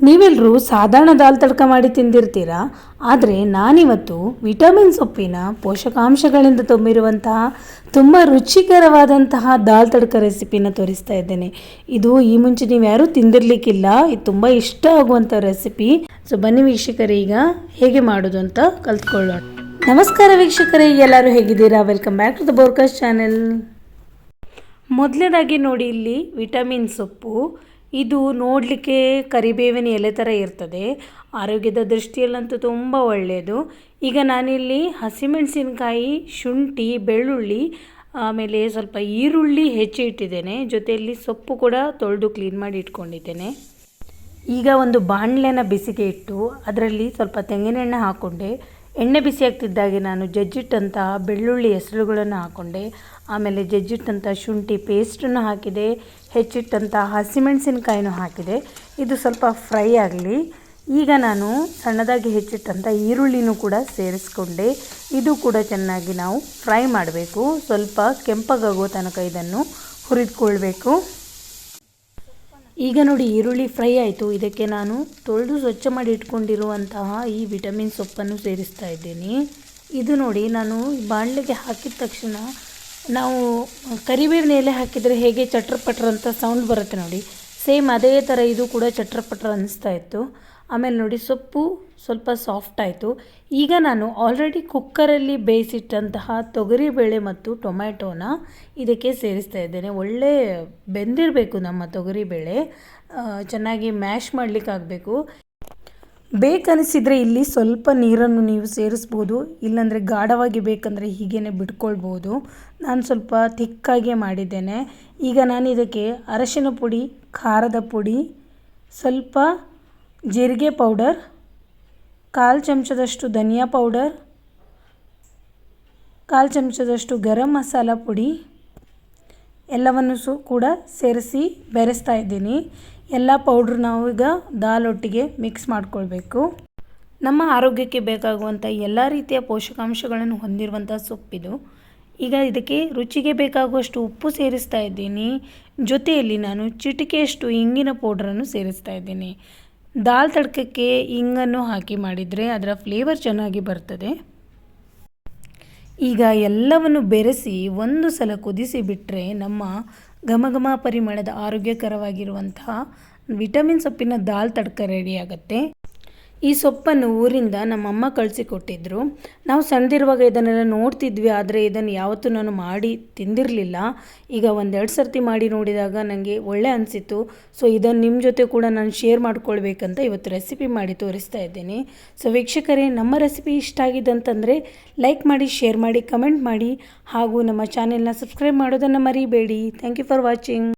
ನೀವೆಲ್ಲರೂ ಸಾಧಾರಣ ದಾಲ್ ತಡ್ಕ ಮಾಡಿ ತಿಂದಿರ್ತೀರಾ? ಆದರೆ ನಾನಿವತ್ತು ವಿಟಮಿನ್ ಸೊಪ್ಪಿನ ಪೋಷಕಾಂಶಗಳಿಂದ ತುಂಬಿರುವಂತಹ ತುಂಬ ರುಚಿಕರವಾದಂತಹ ದಾಲ್ ತಡ್ಕ ರೆಸಿಪಿನ ತೋರಿಸ್ತಾ ಇದ್ದೇನೆ. ಇದು ಈ ಮುಂಚೆ ನೀವು ಯಾರೂ ತಿಂದಿರ್ಲಿಕ್ಕಿಲ್ಲ. ಇದು ತುಂಬ ಇಷ್ಟ ಆಗುವಂಥ ರೆಸಿಪಿ. ಸೊ ಬನ್ನಿ ವೀಕ್ಷಕರೇ, ಈಗ ಹೇಗೆ ಮಾಡೋದು ಅಂತ ಕಲ್ತ್ಕೊಳ್ಳೋಣ. ನಮಸ್ಕಾರ ವೀಕ್ಷಕರೇ, ಎಲ್ಲರೂ ಹೇಗಿದ್ದೀರಾ? ವೆಲ್ಕಮ್ ಬ್ಯಾಕ್ ಟು ದ ಬೋರ್ಕಸ್ ಚಾನೆಲ್ ಮೊದಲನೇದಾಗಿ ನೋಡಿ ಇಲ್ಲಿ ವಿಟಮಿನ್ ಸೊಪ್ಪು. ಇದು ನೋಡಲಿಕ್ಕೆ ಕರಿಬೇವಿನ ಎಲೆ ಥರ ಇರ್ತದೆ. ಆರೋಗ್ಯದ ದೃಷ್ಟಿಯಲ್ಲಂತೂ ತುಂಬ ಒಳ್ಳೆಯದು. ಈಗ ನಾನಿಲ್ಲಿ ಹಸಿಮೆಣಸಿನಕಾಯಿ, ಶುಂಠಿ, ಬೆಳ್ಳುಳ್ಳಿ, ಆಮೇಲೆ ಸ್ವಲ್ಪ ಈರುಳ್ಳಿ ಹೆಚ್ಚಿ ಇಟ್ಟಿದ್ದೇನೆ. ಜೊತೆಯಲ್ಲಿ ಸೊಪ್ಪು ಕೂಡ ತೊಳೆದು ಕ್ಲೀನ್ ಮಾಡಿ ಇಟ್ಕೊಂಡಿದ್ದೇನೆ. ಈಗ ಒಂದು ಬಾಣಲೆನ ಬಿಸಿಗೆ ಇಟ್ಟು, ಅದರಲ್ಲಿ ಸ್ವಲ್ಪ ತೆಂಗಿನೆಣ್ಣೆ ಹಾಕ್ಕೊಂಡೆ. ಎಣ್ಣೆ ಬಿಸಿ ಆಗ್ತಿದ್ದಾಗೆ ನಾನು ಜಜ್ಜಿಟ್ಟಂತಹ ಬೆಳ್ಳುಳ್ಳಿ ಹೆಸರುಗಳನ್ನು ಹಾಕ್ಕೊಂಡೆ ಆಮೇಲೆ ಜಜ್ಜಿಟ್ಟಂಥ ಶುಂಠಿ ಪೇಸ್ಟನ್ನು ಹಾಕಿದೆ. ಹೆಚ್ಚಿಟ್ಟಂಥ ಹಸಿಮೆಣಸಿನಕಾಯಿನೂ ಹಾಕಿದೆ. ಇದು ಸ್ವಲ್ಪ ಫ್ರೈ ಆಗಲಿ. ಈಗ ನಾನು ಸಣ್ಣದಾಗಿ ಹೆಚ್ಚಿಟ್ಟಂಥ ಈರುಳ್ಳಿನೂ ಕೂಡ ಸೇರಿಸ್ಕೊಂಡೆ. ಇದು ಕೂಡ ಚೆನ್ನಾಗಿ ನಾವು ಫ್ರೈ ಮಾಡಬೇಕು. ಸ್ವಲ್ಪ ಕೆಂಪಗಾಗೋ ತನಕ ಇದನ್ನು ಹುರಿದುಕೊಳ್ಬೇಕು. ಈಗ ನೋಡಿ ಈರುಳ್ಳಿ ಫ್ರೈ ಆಯಿತು. ಇದಕ್ಕೆ ನಾನು ತೊಳೆದು ಸ್ವಚ್ಛ ಮಾಡಿ ಇಟ್ಕೊಂಡಿರುವಂತಹ ಈ ವಿಟಮಿನ್ ಸೊಪ್ಪನ್ನು ಸೇರಿಸ್ತಾ ಇದ್ದೀನಿ. ಇದು ನೋಡಿ ನಾನು ಬಾಣಲೆಗೆ ಹಾಕಿದ ತಕ್ಷಣ ನಾವು ಕರಿಬೇವಿನ ಎಲೆ ಹಾಕಿದರೆ ಹೇಗೆ ಚಟ್ರ ಪಟ್ರ ಅಂತ ಸೌಂಡ್ ಬರುತ್ತೆ ನೋಡಿ. ಸೇಮ್ ಅದೇ ಥರ ಇದು ಕೂಡ ಚಟ್ರ ಪಟ್ರ ಅನ್ನಿಸ್ತಾ ಇತ್ತು. ಆಮೇಲೆ ನೋಡಿ ಸೊಪ್ಪು ಸ್ವಲ್ಪ ಸಾಫ್ಟ್ ಆಯಿತು. ಈಗ ನಾನು ಆಲ್ರೆಡಿ ಕುಕ್ಕರಲ್ಲಿ ಬೇಯಿಸಿಟ್ಟಂತಹ ತೊಗರಿಬೇಳೆ ಮತ್ತು ಟೊಮ್ಯಾಟೋನ ಇದಕ್ಕೆ ಸೇರಿಸ್ತಾ ಇದ್ದೇನೆ. ಒಳ್ಳೆ ಬೆಂದಿರಬೇಕು ನಮ್ಮ ತೊಗರಿಬೇಳೆ ಚೆನ್ನಾಗಿ ಮ್ಯಾಶ್ ಮಾಡಲಿಕ್ಕಾಗಬೇಕು ಬೇಕನಿಸಿದರೆ ಇಲ್ಲಿ ಸ್ವಲ್ಪ ನೀರನ್ನು ನೀವು ಸೇರಿಸ್ಬೋದು. ಇಲ್ಲಾಂದರೆ ಗಾಢವಾಗಿ ಬೇಕಂದರೆ ಹೀಗೇ ಬಿಟ್ಕೊಳ್ಬೋದು. ನಾನು ಸ್ವಲ್ಪ ಥಿಕ್ಕಾಗೆ ಮಾಡಿದ್ದೇನೆ. ಈಗ ನಾನು ಇದಕ್ಕೆ ಅರಶಿನ ಪುಡಿ, ಖಾರದ ಪುಡಿ, ಸ್ವಲ್ಪ ಜೀರಿಗೆ ಪೌಡರ್, ಕಾಲು ಚಮಚದಷ್ಟು ಧನಿಯಾ ಪೌಡರ್, ಕಾಲು ಚಮಚದಷ್ಟು ಗರಂ ಮಸಾಲ ಪುಡಿ, ಎಲ್ಲವನ್ನು ಸು ಕೂಡ ಸೇರಿಸಿ ಬೆರೆಸ್ತಾ ಇದ್ದೀನಿ. ಎಲ್ಲ ಪೌಡ್ರ್ ನಾವು ಈಗ ದಾಲ್ ಒಟ್ಟಿಗೆ ಮಿಕ್ಸ್ ಮಾಡ್ಕೊಳ್ಬೇಕು. ನಮ್ಮ ಆರೋಗ್ಯಕ್ಕೆ ಬೇಕಾಗುವಂಥ ಎಲ್ಲ ರೀತಿಯ ಪೋಷಕಾಂಶಗಳನ್ನು ಹೊಂದಿರುವಂಥ ಸೊಪ್ಪಿದು ಈಗ ಇದಕ್ಕೆ ರುಚಿಗೆ ಬೇಕಾಗುವಷ್ಟು ಉಪ್ಪು ಸೇರಿಸ್ತಾ ಇದ್ದೀನಿ. ಜೊತೆಯಲ್ಲಿ ನಾನು ಚಿಟಿಕೆಯಷ್ಟು ಇಂಗಿನ ಪೌಡ್ರನ್ನು ಸೇರಿಸ್ತಾ ಇದ್ದೀನಿ. ದಾಲ್ ತಡ್ಕಕ್ಕೆ ಇಂಗನ್ನು ಹಾಕಿ ಮಾಡಿದರೆ ಅದರ ಫ್ಲೇವರ್ ಚೆನ್ನಾಗಿ ಬರ್ತದೆ. ಈಗ ಎಲ್ಲವನ್ನು ಬೆರೆಸಿ ಒಂದು ಸಲ ಕುದಿಸಿ ಬಿಟ್ಟರೆ ನಮ್ಮ ಘಮ ಘಮ ಪರಿಮಳದ ಆರೋಗ್ಯಕರವಾಗಿರುವಂತಹ ವಿಟಮಿನ್ ಸೊಪ್ಪಿನ ದಾಲ್ ತಡ್ಕ ರೆಡಿ ಆಗುತ್ತೆ. ಈ ಸೊಪ್ಪನ್ನು ಊರಿಂದ ನಮ್ಮಮ್ಮ ಕಳಿಸಿಕೊಟ್ಟಿದ್ರು. ನಾವು ಸಣ್ಣದಿರುವಾಗ ಇದನ್ನೆಲ್ಲ ನೋಡ್ತಿದ್ವಿ, ಆದರೆ ಇದನ್ನು ಯಾವತ್ತೂ ನಾನು ಮಾಡಿ ತಿಂದಿರಲಿಲ್ಲ. ಈಗ ಒಂದೆರಡು ಸರ್ತಿ ಮಾಡಿ ನೋಡಿದಾಗ ನನಗೆ ಒಳ್ಳೆ ಅನಿಸಿತ್ತು. ಸೊ ಇದನ್ನು ನಿಮ್ಮ ಜೊತೆ ಕೂಡ ನಾನು ಶೇರ್ ಮಾಡ್ಕೊಳ್ಬೇಕಂತ ಇವತ್ತು ರೆಸಿಪಿ ಮಾಡಿ ತೋರಿಸ್ತಾ ಇದ್ದೀನಿ. ಸೊ ವೀಕ್ಷಕರೇ, ನಮ್ಮ ರೆಸಿಪಿ ಇಷ್ಟ ಆಗಿದ್ದಂತಂದರೆ ಲೈಕ್ ಮಾಡಿ ಶೇರ್ ಮಾಡಿ ಕಮೆಂಟ್ ಮಾಡಿ. ಹಾಗೂ ನಮ್ಮ ಚಾನೆಲ್ನ ಸಬ್ಸ್ಕ್ರೈಬ್ ಮಾಡೋದನ್ನು ಮರಿಬೇಡಿ. Thank you for watching